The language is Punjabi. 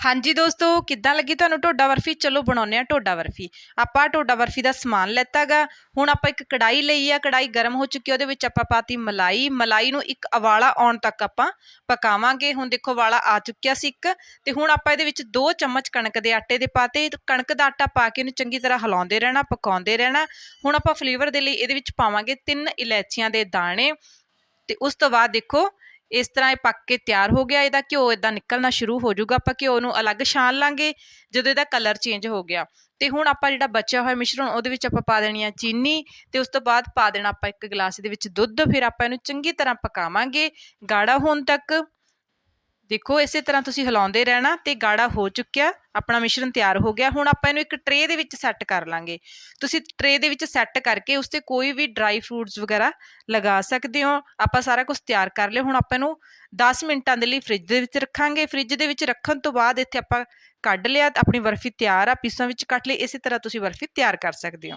ਹਾਂਜੀ ਦੋਸਤੋ, ਕਿੱਦਾਂ ਲੱਗੀ ਤੁਹਾਨੂੰ ਢੋਡਾ ਬਰਫੀ? ਚਲੋ ਬਣਾਉਂਦੇ ਆ ਢੋਡਾ ਬਰਫੀ। ਆਪਾਂ ਢੋਡਾ ਬਰਫੀ ਦਾ ਸਮਾਨ ਲੈਤਾਗਾ। ਹੁਣ ਆਪਾਂ ਇੱਕ ਕੜਾਈ ਲਈ ਆ। ਕੜਾਈ ਗਰਮ ਹੋ ਚੁੱਕੀ ਉਹਦੇ ਵਿੱਚ ਆਪਾਂ ਪਾਤੀ ਮਲਾਈ। ਮਲਾਈ ਨੂੰ ਇੱਕ ਉਬਾਲਾ ਆਉਣ ਤੱਕ ਆਪਾਂ ਪਕਾਵਾਂਗੇ। ਹੁਣ ਦੇਖੋ, ਵਾਲਾ ਆ ਚੁੱਕਿਆ ਸੀ ਇੱਕ। ਤੇ ਹੁਣ ਆਪਾਂ ਇਹਦੇ ਵਿੱਚ 2 ਚਮਚ ਕਣਕ ਦੇ ਆਟੇ ਦੇ ਪਾਤੇ। ਕਣਕ ਦਾ ਆਟਾ ਪਾ ਕੇ ਇਹਨੂੰ ਚੰਗੀ ਤਰ੍ਹਾਂ ਹਿਲਾਉਂਦੇ ਰਹਿਣਾ, ਪਕਾਉਂਦੇ ਰਹਿਣਾ। ਹੁਣ ਆਪਾਂ ਫਲੇਵਰ ਦੇ ਲਈ ਇਹਦੇ ਵਿੱਚ ਪਾਵਾਂਗੇ ਤਿੰਨ ਇਲਾਇਚੀਆਂ ਦੇ ਦਾਣੇ। ਤੇ ਉਸ ਤੋਂ ਬਾਅਦ ਦੇਖੋ ਇਸ ਤਰ੍ਹਾਂ ਇਹ ਪੱਕ ਕੇ ਤਿਆਰ ਹੋ ਗਿਆ, ਇਹਦਾ ਘਿਓ ਇਦਾਂ ਨਿਕਲਣਾ ਸ਼ੁਰੂ ਹੋ ਜਾਊਗਾ, ਆਪਾਂ ਘਿਓ ਨੂੰ ਅਲੱਗ ਛਾਣ ਲਾਂਗੇ ਜਦੋਂ ਇਹਦਾ ਕਲਰ ਚੇਂਜ ਹੋ ਗਿਆ। ਤੇ ਹੁਣ ਆਪਾਂ ਜਿਹੜਾ ਬਚਿਆ ਹੋਇਆ ਮਿਸ਼ਰਣ, ਉਹਦੇ ਵਿੱਚ ਆਪਾਂ ਪਾ ਦੇਣੀ ਆ ਚੀਨੀ ਤੇ ਉਸ ਤੋਂ ਬਾਅਦ ਪਾ ਦੇਣਾ ਆਪਾਂ ਇੱਕ ਗਲਾਸ ਦੇ ਵਿੱਚ ਦੁੱਧ, ਫਿਰ ਆਪਾਂ ਇਹਨੂੰ ਚੰਗੀ ਤਰ੍ਹਾਂ ਪਕਾਵਾਂਗੇ, ਗਾੜਾ ਹੋਣ ਤੱਕ। ਦੇਖੋ, ਇਸੇ ਤਰ੍ਹਾਂ ਤੁਸੀਂ ਹਿਲਾਉਂਦੇ ਰਹਿਣਾ ਤੇ ਗਾੜਾ ਹੋ ਚੁੱਕਿਆ, ਆਪਣਾ ਮਿਸ਼ਰਣ ਤਿਆਰ ਹੋ ਗਿਆ। ਹੁਣ ਆਪਾਂ ਇਹਨੂੰ ਇੱਕ ਟਰੇ ਦੇ ਵਿੱਚ ਸੈੱਟ ਕਰ ਲਾਂਗੇ। ਤੁਸੀਂ ਟਰੇ ਦੇ ਵਿੱਚ ਸੈੱਟ ਕਰਕੇ ਉਸ ਤੇ ਕੋਈ ਵੀ ਡਰਾਈ ਫਰੂਟਸ ਵਗੈਰਾ ਲਗਾ ਸਕਦੇ ਹੋ। ਆਪਾਂ ਸਾਰਾ ਕੁਝ ਤਿਆਰ ਕਰ ਲਿਆ। ਹੁਣ ਆਪਾਂ ਇਹਨੂੰ 10 ਮਿੰਟਾਂ ਦੇ ਲਈ ਫ੍ਰਿਜ ਦੇ ਵਿੱਚ ਰੱਖਾਂਗੇ। ਫ੍ਰਿਜ ਦੇ ਵਿੱਚ ਰੱਖਣ ਤੋਂ ਬਾਅਦ ਇੱਥੇ ਆਪਾਂ ਕੱਢ ਲਿਆ, ਆਪਣੀ ਬਰਫੀ ਤਿਆਰ ਆ, ਪੀਸਾਂ ਵਿੱਚ ਕੱਟ ਲਈ, ਇਸੇ ਤਰ੍ਹਾਂ ਤੁਸੀਂ ਬਰਫੀ ਤਿਆਰ ਕਰ ਸਕਦੇ ਹੋ।